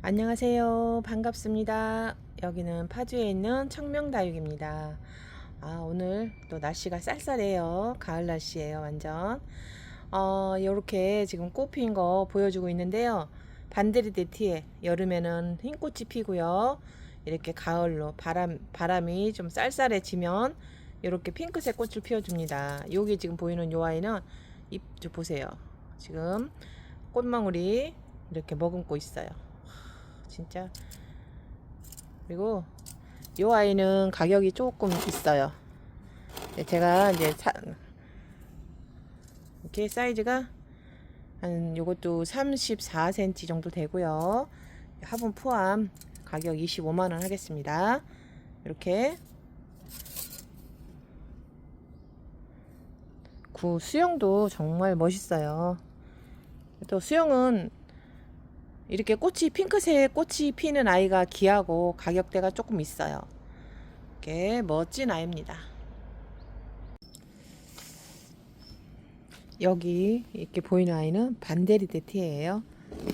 안녕하세요. 반갑습니다. 여기는 파주에 있는 청명다육입니다. 아, 오늘 또 날씨가 쌀쌀해요. 가을 날씨예요, 완전. 어, 요렇게 지금 꽃핀거 보여주고 있는데요. 반데리데티에 여름에는 흰 꽃이 피고요. 이렇게 가을로 바람 바람이 좀 쌀쌀해지면 이렇게 핑크색 꽃을 피워줍니다. 여기 지금 보이는 요 아이는 잎 좀 보세요. 지금 꽃망울이 이렇게 머금고 있어요. 진짜 그리고 요 아이는 가격이 조금 있어요. 네, 제가 이제 사, 이렇게 사이즈가 한 요것도 34cm 정도 되고요. 화분 포함 가격 25만 원 하겠습니다. 이렇게 구 수영도 정말 멋있어요. 또 수영은 이렇게 꽃이 핑크색 꽃이 피는 아이가 귀하고 가격대가 조금 있어요. 이렇게 멋진 아이입니다. 여기 이렇게 보이는 아이는 반데리데티예요.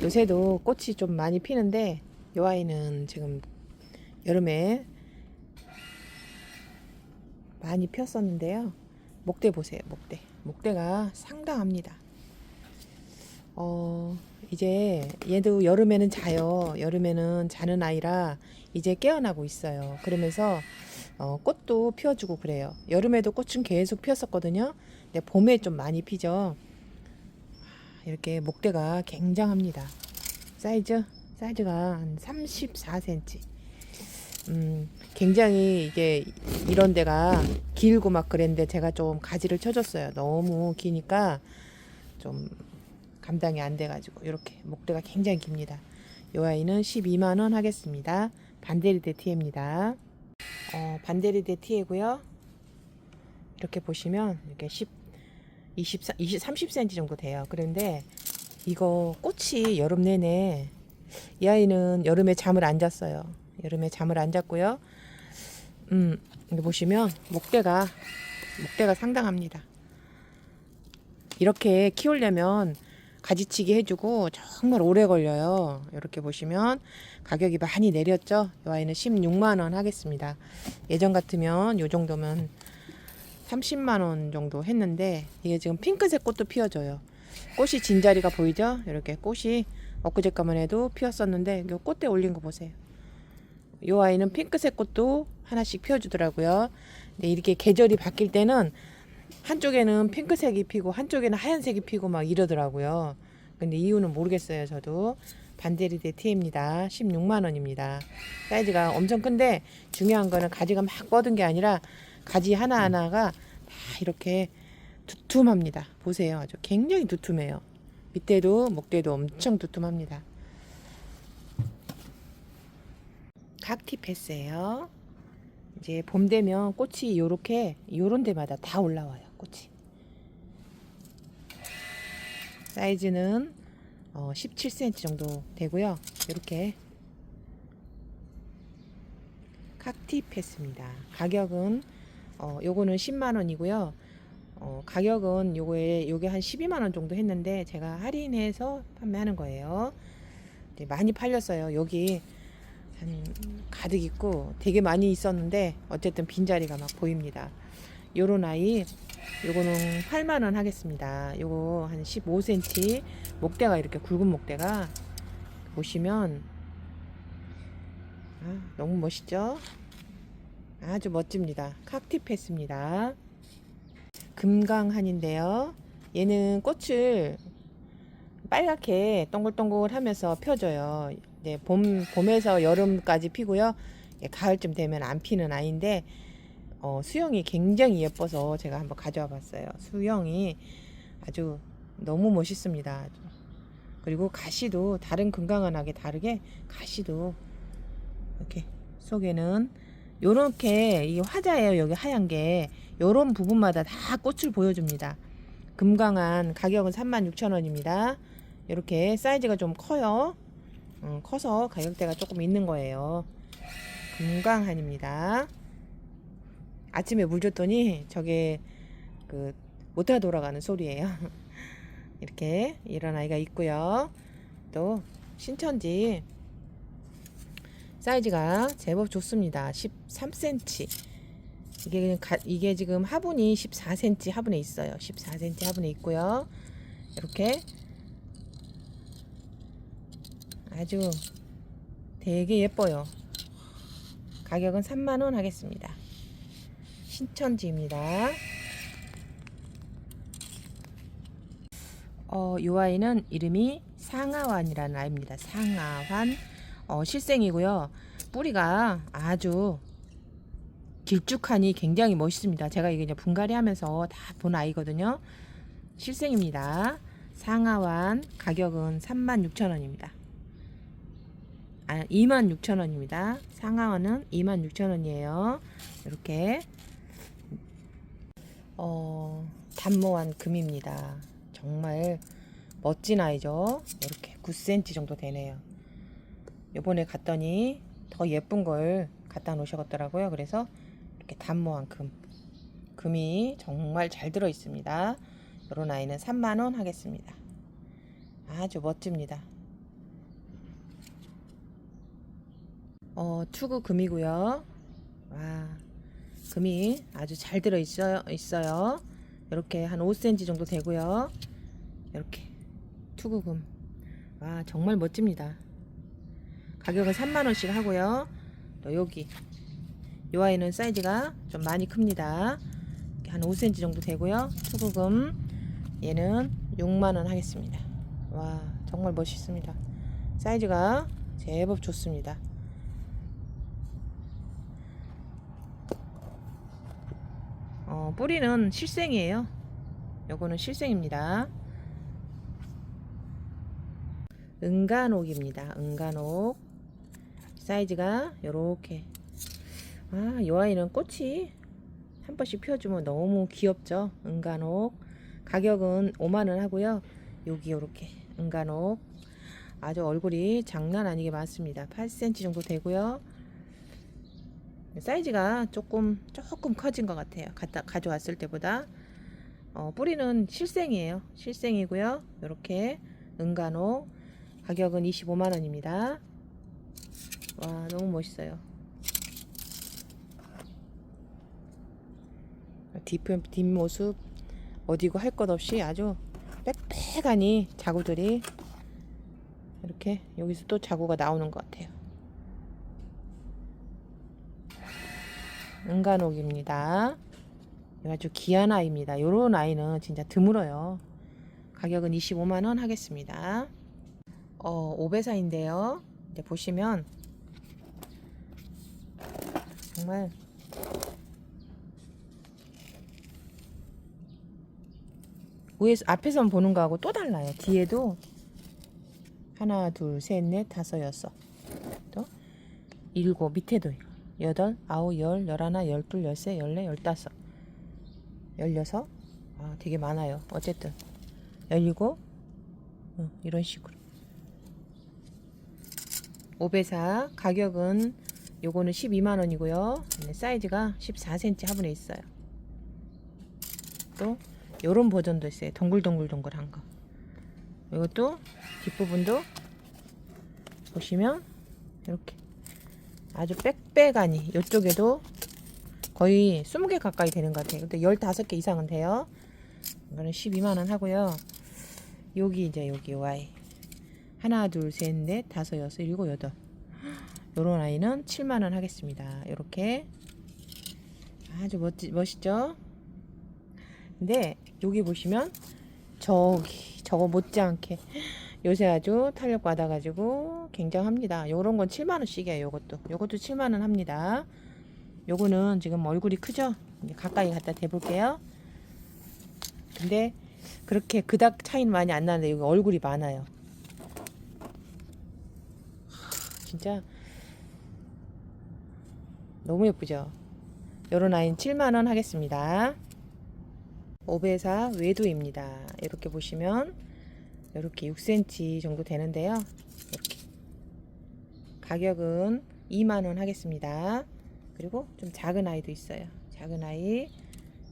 요새도 꽃이 좀 많이 피는데 이 아이는 지금 여름에 많이 폈었는데요. 목대 보세요, 목대. 목대가 상당합니다. 어, 이제 얘도 여름에는 자요. 여름에는 자는 아이라 이제 깨어나고 있어요. 그러면서 어, 꽃도 피워주고 그래요. 여름에도 꽃은 계속 피었었거든요. 근데 봄에 좀 많이 피죠. 이렇게 목대가 굉장합니다. 사이즈 사이즈가 한 34cm. 음, 굉장히 이게 이런 데가 길고 막 그랬는데 제가 좀 가지를 쳐줬어요. 너무 기니까 좀 감당이 안 돼가지고 이렇게 목대가 굉장히 깁니다. 이 아이는 12만 원 하겠습니다. 반데리데 티에입니다. 어, 반데리데 티에고요. 이렇게 보시면 이렇게 10, 24, 20, 30cm 정도 돼요. 그런데 이거 꽃이 여름 내내 이 아이는 여름에 잠을 안 잤어요. 여름에 잠을 안 잤고요. 음, 보시면 목대가 목대가 상당합니다. 이렇게 키우려면 가지치기 해주고 정말 오래 걸려요. 이렇게 보시면 가격이 많이 내렸죠. 이 아이는 16만 원 하겠습니다. 예전 같으면 요 정도면 30만 원 정도 했는데 이게 지금 핑크색 꽃도 피어져요. 꽃이 진자리가 보이죠? 이렇게 꽃이 엊그제까만 해도 피었었는데 요 꽃대 올린 거 보세요. 요 아이는 핑크색 꽃도 하나씩 피워주더라고요. 근데 이렇게 계절이 바뀔 때는 한쪽에는 핑크색이 피고 한쪽에는 하얀색이 피고 막 이러더라고요. 근데 이유는 모르겠어요. 저도 반데리데 티입니다. 16만 원입니다. 사이즈가 엄청 큰데 중요한 거는 가지가 막 뻗은 게 아니라 가지 하나 하나가 다 이렇게 두툼합니다. 보세요. 아주 굉장히 두툼해요. 밑에도 목대도 엄청 두툼합니다. 각티 패스예요. 이제 봄 되면 꽃이 요렇게 요런 데마다 다 올라와요. 꽃이. 사이즈는 어, 17cm 정도 되고요. 이렇게 각티 패스입니다. 가격은 어, 요거는 10만 원이고요. 어, 가격은 요거에 요게 한 12만 원 정도 했는데 제가 할인해서 판매하는 거예요. 많이 팔렸어요. 여기 한 가득 있고 되게 많이 있었는데 어쨌든 빈자리가 막 보입니다. 요런 아이 요거는 8만 원 하겠습니다. 요거 한 15cm 목대가 이렇게 굵은 목대가 보시면 아, 너무 멋있죠? 아주 멋집니다. 칵티패스입니다. 금강한인데요. 얘는 꽃을 빨갛게 동글동글 하면서 펴줘요. 네, 봄 봄에서 여름까지 피고요. 예, 가을쯤 되면 안 피는 아이인데 어, 수영이 굉장히 예뻐서 제가 한번 가져와 봤어요. 수영이 아주 너무 멋있습니다. 그리고 가시도 다른 금강한하게 다르게 가시도 이렇게 속에는 요렇게 이 화자예요. 여기 하얀 게 요런 부분마다 다 꽃을 보여줍니다. 금강한 가격은 36,000원입니다. 이렇게 사이즈가 좀 커요. 음, 커서 가격대가 조금 있는 거예요. 금강한입니다. 아침에 물 줬더니 저게 그 모터 돌아가는 소리예요. 이렇게 이런 아이가 있고요. 또 신천지 사이즈가 제법 좋습니다. 13cm. 이게 그냥 가, 이게 지금 화분이 14cm 화분에 있어요. 14cm 화분에 있고요. 이렇게 아주 되게 예뻐요. 가격은 3만 원 하겠습니다. 신천지입니다. 어, 이 아이는 이름이 상하환이라는 아이입니다. 상하환 어, 실생이고요. 뿌리가 아주 길쭉하니 굉장히 멋있습니다. 제가 이게 이제 분갈이 하면서 다 본 아이거든요. 실생입니다. 상하환 가격은 36,000원입니다. 아, 26,000원입니다. 상하환은 26,000원이에요. 이렇게 어, 단모한 금입니다. 정말 멋진 아이죠. 이렇게 9cm 정도 되네요. 요번에 갔더니 더 예쁜 걸 갖다 놓으셨더라고요. 그래서 이렇게 단모한 금. 금이 정말 잘 들어 있습니다. 요런 아이는 3만원 하겠습니다. 아주 멋집니다. 어, 투구 금이고요. 와, 금이 아주 잘 들어 있어요. 있어요. 이렇게 한 5cm 정도 되고요. 이렇게 투구금. 와, 정말 멋집니다. 가격은 3만 원씩 하고요. 또 여기 이 아이는 사이즈가 좀 많이 큽니다. 한 5cm 정도 되고요. 투구금 얘는 6만 원 하겠습니다. 와, 정말 멋있습니다. 사이즈가 제법 좋습니다. 어, 뿌리는 실생이에요. 요거는 실생입니다. 은간옥입니다. 은간옥. 사이즈가 요렇게. 아, 이 아이는 꽃이 한 번씩 피워주면 너무 귀엽죠. 은간옥. 가격은 5만원 하고요. 여기 요렇게 은간옥. 아주 얼굴이 장난 아니게 많습니다. 8cm 정도 되고요. 사이즈가 조금 조금 커진 것 같아요. 갖다 가져왔을 때보다 어, 뿌리는 실생이에요. 실생이고요. 이렇게 은간호 가격은 25만 원입니다. 와 너무 멋있어요. 뒷, 뒷모습 어디고 할 것 없이 아주 빽빽하니 자구들이 이렇게 여기서 또 자구가 나오는 것 같아요. 은간옥입니다. 아주 귀한 아이입니다. 요런 아이는 진짜 드물어요. 가격은 25만원 하겠습니다. 어, 오배사인데요. 이제 보시면 정말 위에서 앞에서 보는 거하고 또 달라요. 뒤에도 하나, 둘, 셋, 넷, 다섯, 여섯, 또 일곱 밑에도 여덟, 아홉, 열, 열하나, 열둘, 열세, 열네, 열다섯, 열여섯. 아, 되게 많아요. 어쨌든 열일곱. 어, 이런 식으로. 오배사 가격은 요거는 12만 원이고요. 사이즈가 14cm 화분에 있어요. 또 요런 버전도 있어요. 동글동글동글한 거. 이것도 뒷부분도 보시면 이렇게 아주 빽빽하니 이쪽에도 거의 20개 가까이 되는 것 같아요. 근데 15개 이상은 돼요. 이거는 12만원 하고요. 여기 이제 여기 요 아이. 하나, 둘, 셋, 넷, 다섯, 여섯, 일곱, 여덟. 요런 아이는 7만원 하겠습니다. 이렇게 아주 멋지, 멋있죠? 근데 여기 보시면 저기 저거 못지않게 요새 아주 탄력 받아가지고 굉장합니다. 요런 건 7만원씩이에요. 요것도 요것도 7만원 합니다. 요거는 지금 얼굴이 크죠? 가까이 갖다 대볼게요. 근데 그렇게 그닥 차이는 많이 안 나는데 여기 얼굴이 많아요. 진짜 너무 예쁘죠? 요런 아이는 7만원 하겠습니다. 오배사 외두입니다. 이렇게 보시면 이렇게 6cm 정도 되는데요. 이렇게 가격은 2만원 하겠습니다. 그리고 좀 작은 아이도 있어요. 작은 아이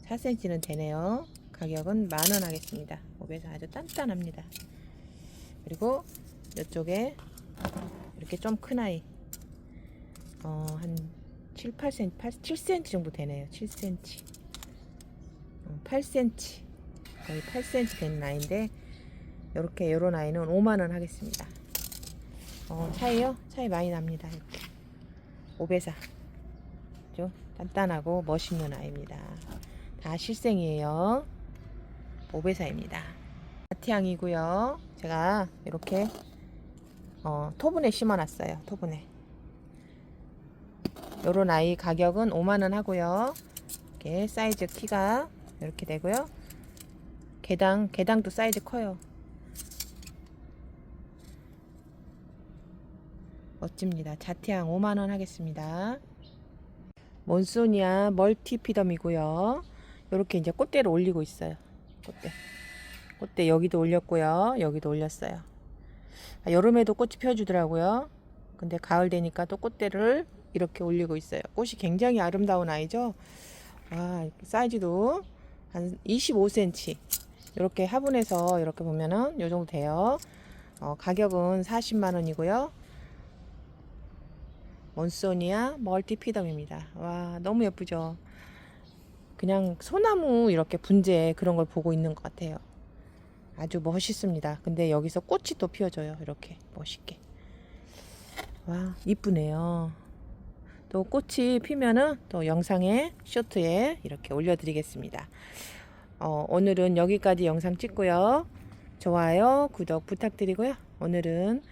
4cm는 되네요. 가격은 만원 하겠습니다. 오배사 아주 단단합니다. 그리고 이쪽에 이렇게 좀 큰 아이 어, 한 7, 8cm, 8, 7cm 정도 되네요. 7cm. 어, 8cm. 거의 8cm 되는 아이인데, 요렇게, 요런 아이는 5만원 하겠습니다. 어, 차이요? 차이 많이 납니다. 이렇게. 오배사. 죠 단단하고 멋있는 아이입니다. 다 실생이에요. 오배사입니다. 아티향이고요. 제가 이렇게 어, 토분에 심어놨어요. 토분에. 요런 아이 가격은 5만원 하고요. 이렇게 사이즈 키가 이렇게 되고요. 개당, 개당도 사이즈 커요. 멋집니다. 자티향 5만원 하겠습니다. 몬소니아 멀티피덤이고요. 이렇게 이제 꽃대를 올리고 있어요. 꽃대. 꽃대 여기도 올렸고요. 여기도 올렸어요. 아, 여름에도 꽃이 펴주더라고요. 근데 가을 되니까 또 꽃대를 이렇게 올리고 있어요. 꽃이 굉장히 아름다운 아이죠. 와, 사이즈도 한 25cm. 이렇게 화분에서 이렇게 보면은 요 정도 돼요. 어, 가격은 40만 원이고요. 몬소니아 멀티피덤입니다. 와, 너무 예쁘죠? 그냥 소나무 이렇게 분재 그런 걸 보고 있는 것 같아요. 아주 멋있습니다. 근데 여기서 꽃이 또 피어져요. 이렇게 멋있게. 와, 이쁘네요. 또 꽃이 피면은 또 영상에 쇼트에 이렇게 올려드리겠습니다. 어, 오늘은 여기까지 영상 찍고요. 좋아요, 구독 부탁드리고요. 오늘은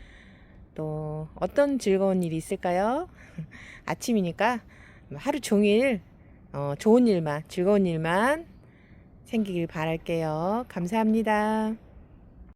또 어떤 즐거운 일이 있을까요? 아침이니까 하루 종일 어, 좋은 일만, 즐거운 일만 생기길 바랄게요. 감사합니다.